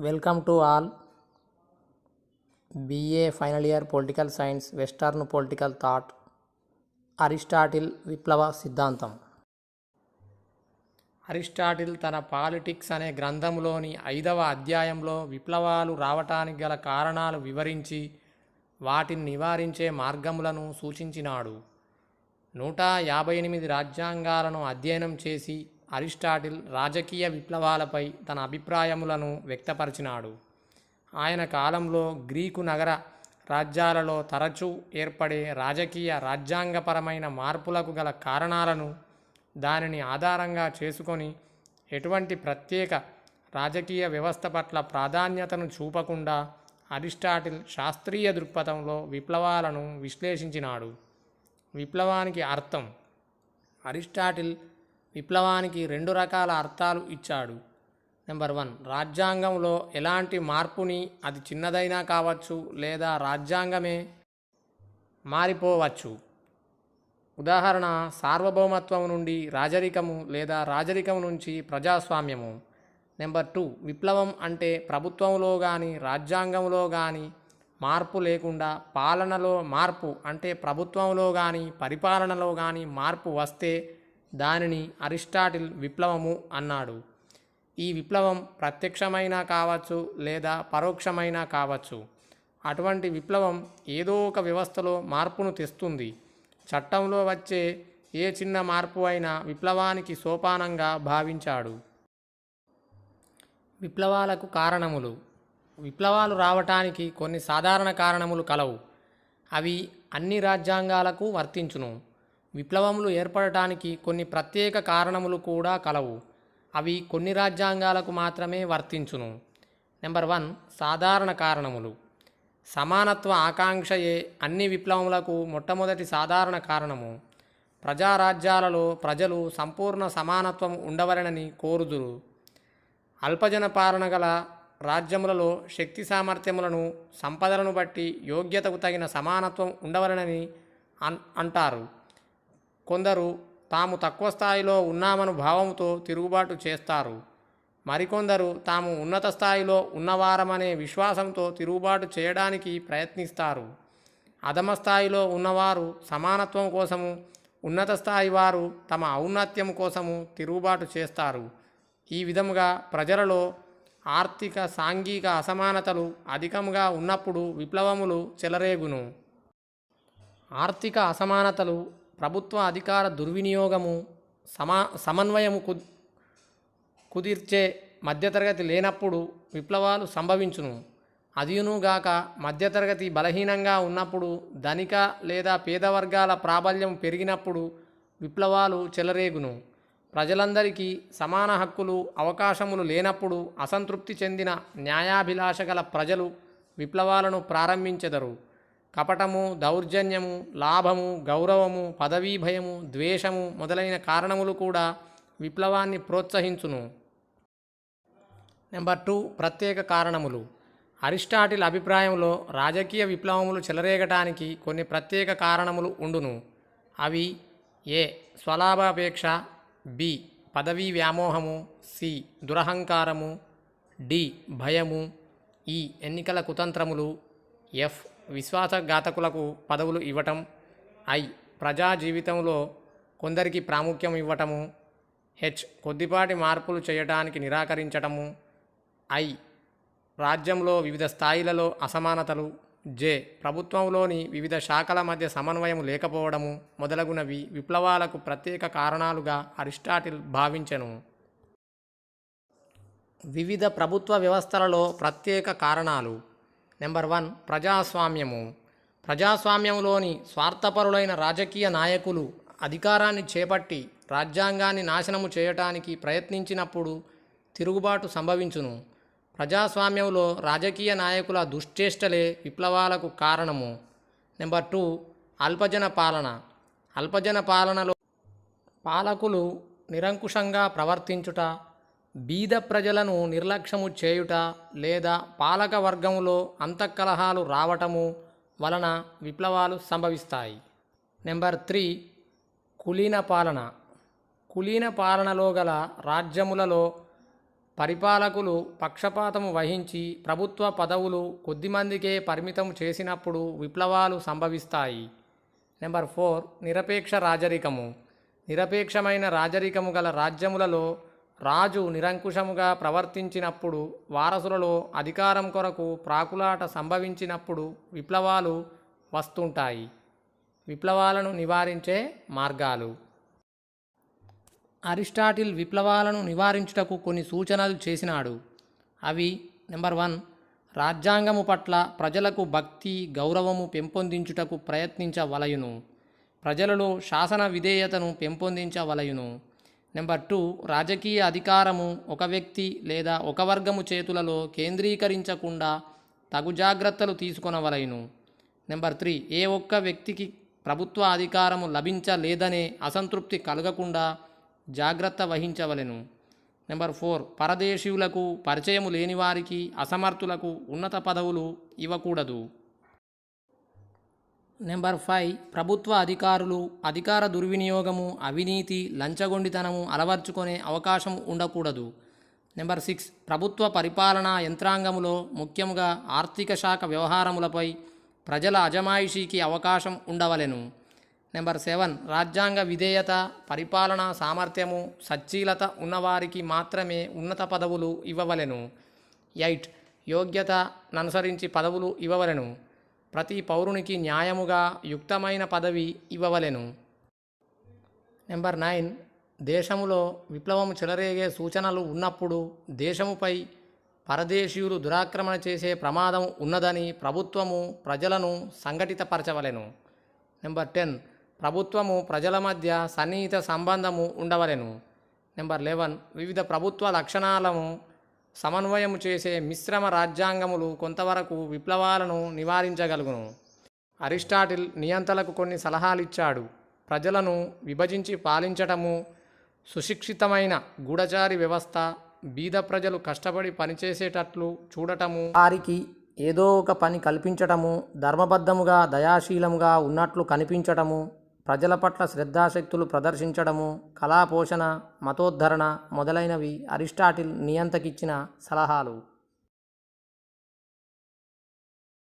Welcome to all. BA final year political science western political thought Aristotle విప్లవ సిద్ధాంతం Aristotle తన politics అనే గ్రంథంలోని ఐదవ అధ్యాయంలో విప్లవాలు రావటానికి గల కారణాలు వివరించి వాటిని నివారించే మార్గములను సూచించినాడు. నూట యాభై ఎనిమిది రాజ్యాంగాలను అధ్యయనం చేసి అరిస్టాటిల్ రాజకీయ విప్లవాలపై తన అభిప్రాయములను వ్యక్తపరిచినాడు. ఆయన కాలంలో గ్రీకు నగర రాజ్యాలలో తరచూ ఏర్పడే రాజకీయ రాజ్యాంగపరమైన మార్పులకు గల కారణాలను దానిని ఆధారంగా చేసుకొని ఎటువంటి ప్రత్యేక రాజకీయ వ్యవస్థ పట్ల ప్రాధాన్యతను చూపకుండా అరిస్టాటిల్ శాస్త్రీయ దృక్పథంలో విప్లవాలను విశ్లేషించినాడు. విప్లవానికి అర్థం అరిస్టాటిల్ విప్లవానికి రెండు రకాల అర్థాలు ఇచ్చాడు. నెంబర్ వన్ రాజ్యాంగంలో ఎలాంటి మార్పుని అది చిన్నదైనా కావచ్చు లేదా రాజ్యాంగమే మారిపోవచ్చు. ఉదాహరణ సార్వభౌమత్వం నుండి రాజరికము లేదా రాజరికం నుంచి ప్రజాస్వామ్యము. నెంబర్ టూ విప్లవం అంటే ప్రభుత్వంలో కానీ రాజ్యాంగంలో కానీ మార్పు లేకుండా పాలనలో మార్పు అంటే ప్రభుత్వంలో కానీ పరిపాలనలో కానీ మార్పు వస్తే దానిని అరిస్టాటిల్ విప్లవము అన్నాడు. ఈ విప్లవం ప్రత్యక్షమైనా కావచ్చు లేదా పరోక్షమైనా కావచ్చు. అటువంటి విప్లవం ఏదో ఒక వ్యవస్థలో మార్పును తెస్తుంది. చట్టంలో వచ్చే ఏ చిన్న మార్పు అయినా విప్లవానికి సోపానంగా భావించాడు. విప్లవాలకు కారణములు. విప్లవాలు రావటానికి కొన్ని సాధారణ కారణములు కలవు. అవి అన్ని రాజ్యాంగాలకు వర్తించును. విప్లవములు ఏర్పడటానికి కొన్ని ప్రత్యేక కారణములు కూడా కలవు. అవి కొన్ని రాజ్యాంగాలకు మాత్రమే వర్తించును. నెంబర్ వన్ సాధారణ కారణములు. సమానత్వ ఆకాంక్షయే అన్ని విప్లవములకు మొట్టమొదటి సాధారణ కారణము. ప్రజారాజ్యాలలో ప్రజలు సంపూర్ణ సమానత్వం ఉండవలెనని కోరుదురు. అల్పజన పాలన గల రాజ్యములలో శక్తి సామర్థ్యములను సంపదలను బట్టి యోగ్యతకు తగిన సమానత్వం ఉండవలనని అన్ అంటారు. కొందరు తాము తక్కువ స్థాయిలో ఉన్నామను భావంతో తిరుగుబాటు చేస్తారు. మరికొందరు తాము ఉన్నత స్థాయిలో ఉన్నవారమనే విశ్వాసంతో తిరుగుబాటు చేయడానికి ప్రయత్నిస్తారు. అధమ స్థాయిలో ఉన్నవారు సమానత్వం కోసము ఉన్నత స్థాయి వారు తమ ఔన్నత్యం కోసము తిరుగుబాటు చేస్తారు. ఈ విధముగా ప్రజలలో ఆర్థిక సాంఘిక అసమానతలు అధికంగా ఉన్నప్పుడు విప్లవములు చెలరేగును. ఆర్థిక అసమానతలు ప్రభుత్వ అధికార దుర్వినియోగము సమా సమన్వయము కు కుదిర్చే మధ్యతరగతి లేనప్పుడు విప్లవాలు సంభవించును. అదియునుగాక మధ్యతరగతి బలహీనంగా ఉన్నప్పుడు ధనిక లేదా పేద వర్గాల ప్రాబల్యం పెరిగినప్పుడు విప్లవాలు చెలరేగును. ప్రజలందరికీ సమాన హక్కులు అవకాశములు లేనప్పుడు అసంతృప్తి చెందిన న్యాయాభిలాష గల ప్రజలు విప్లవాలను ప్రారంభించెదరు. కపటము దౌర్జన్యము లాభము గౌరవము పదవీ భయము ద్వేషము మొదలైన కారణములు కూడా విప్లవాన్ని ప్రోత్సహించును. నెంబర్ టూ ప్రత్యేక కారణములు. అరిస్టాటిల్ అభిప్రాయంలో రాజకీయ విప్లవములు చెలరేగటానికి కొన్ని ప్రత్యేక కారణములు ఉండును. అవి ఏ స్వలాభాపేక్ష బి పదవీ వ్యామోహము సి దురహంకారము డి భయము ఈ ఎన్నికల కుతంత్రములు ఎఫ్ విశ్వాసఘాతకులకు పదవులు ఇవ్వటం ఐ ప్రజా జీవితంలో కొందరికి ప్రాముఖ్యం ఇవ్వటము హెచ్ కొద్దిపాటి మార్పులు చేయటానికి నిరాకరించటము ఐ రాజ్యంలో వివిధ స్థాయిలలో అసమానతలు జే ప్రభుత్వంలోని వివిధ శాఖల మధ్య సమన్వయం లేకపోవడము మొదలగునవి విప్లవాలకు ప్రత్యేక కారణాలుగా అరిస్టాటిల్ భావించెను. వివిధ ప్రభుత్వ వ్యవస్థలలో ప్రత్యేక కారణాలు నెంబర్ వన్ ప్రజాస్వామ్యము. ప్రజాస్వామ్యంలోని స్వార్థపరులైన రాజకీయ నాయకులు అధికారాన్ని చేపట్టి రాజ్యాంగాన్ని నాశనము చేయటానికి ప్రయత్నించినప్పుడు తిరుగుబాటు సంభవించును. ప్రజాస్వామ్యంలో రాజకీయ నాయకుల దుశ్చేష్టలే విప్లవాలకు కారణము. నెంబర్ టూ అల్పజన పాలన. అల్పజన పాలనలో పాలకులు నిరంకుశంగా ప్రవర్తించుట బీద ప్రజలను నిర్లక్ష్యము చేయుట లేదా పాలక వర్గంలో అంతఃకలహాలు రావటము వలన విప్లవాలు సంభవిస్తాయి. నెంబర్ త్రీ కులీన పాలన. కులీన పాలనలో గల రాజ్యములలో పరిపాలకులు పక్షపాతము వహించి ప్రభుత్వ పదవులు కొద్దిమందికే పరిమితం చేసినప్పుడు విప్లవాలు సంభవిస్తాయి. Number four నిరపేక్ష రాజరికము. నిరపేక్షమైన రాజరికము గల రాజ్యములలో రాజు నిరంకుశముగా ప్రవర్తించినప్పుడు వారసులలో అధికారం కొరకు ప్రాకులాట సంభవించినప్పుడు విప్లవాలు వస్తుంటాయి. విప్లవాలను నివారించే మార్గాలు. అరిస్టాటిల్ విప్లవాలను నివారించుటకు కొన్ని సూచనలు చేసినాడు. అవి నెంబర్ వన్ రాజ్యాంగము పట్ల ప్రజలకు భక్తి గౌరవము పెంపొందించుటకు ప్రయత్నించవలయును. ప్రజలలో శాసన విధేయతను పెంపొందించవలయును. నెంబర్ టూ రాజకీయ అధికారము ఒక వ్యక్తి లేదా ఒక వర్గము చేతులలో కేంద్రీకరించకుండా తగు జాగ్రత్తలు తీసుకొనవలైను. నెంబర్ త్రీ ఏ ఒక్క వ్యక్తికి ప్రభుత్వ అధికారము లభించలేదనే అసంతృప్తి కలగకుండా జాగ్రత్త వహించవలెను. నెంబర్ ఫోర్ పరదేశీయులకు పరిచయము లేని వారికి అసమర్థులకు ఉన్నత పదవులు ఇవ్వకూడదు. నెంబర్ ఫైవ్ ప్రభుత్వ అధికారులు అధికార దుర్వినియోగము అవినీతి లంచగొండితనము అలవర్చుకునే అవకాశం ఉండకూడదు. నెంబర్ సిక్స్ ప్రభుత్వ పరిపాలనా యంత్రాంగములో ముఖ్యంగా ఆర్థిక శాఖ వ్యవహారములపై ప్రజల అజమాయిషీకి అవకాశం ఉండవలెను. నెంబర్ సెవెన్ రాజ్యాంగ విధేయత పరిపాలనా సామర్థ్యము సచ్చీలత ఉన్నవారికి మాత్రమే ఉన్నత పదవులు ఇవ్వవలెను. ఎయిట్ యోగ్యత ననుసరించి పదవులు ఇవ్వవలెను. ప్రతి పౌరునికి న్యాయముగా యుక్తమైన పదవి ఇవ్వవలెను. Number nine. దేశములో విప్లవం చెలరేగే సూచనలు ఉన్నప్పుడు దేశముపై పరదేశీయులు దురాక్రమణ చేసే ప్రమాదం ఉన్నదని ప్రభుత్వము ప్రజలను సంఘటితపరచవలెను. Number ten. ప్రభుత్వము ప్రజల మధ్య సన్నిహిత సంబంధము ఉండవలెను. Number eleven. వివిధ ప్రభుత్వ లక్షణాలను సమన్వయము చేసే మిశ్రమ రాజ్యాంగములు కొంతవరకు విప్లవాలను నివారించగలుగును. అరిస్టాటిల్ నియంతలకు కొన్ని సలహాలు ఇచ్చాడు ప్రజలను విభజించి పాలించటము సుశిక్షితమైన గూఢచారి వ్యవస్థ బీద ప్రజలు కష్టపడి పనిచేసేటట్లు చూడటము వారికి ఏదో ఒక పని కల్పించటము ధర్మబద్ధముగా దయాశీలముగా ఉన్నట్లు కనిపించటము ప్రజల పట్ల శ్రద్ధాశక్తులు ప్రదర్శించడము కళాపోషణ మతోద్ధరణ మొదలైనవి అరిస్టాటిల్ నియంతకిచ్చిన సలహాలు.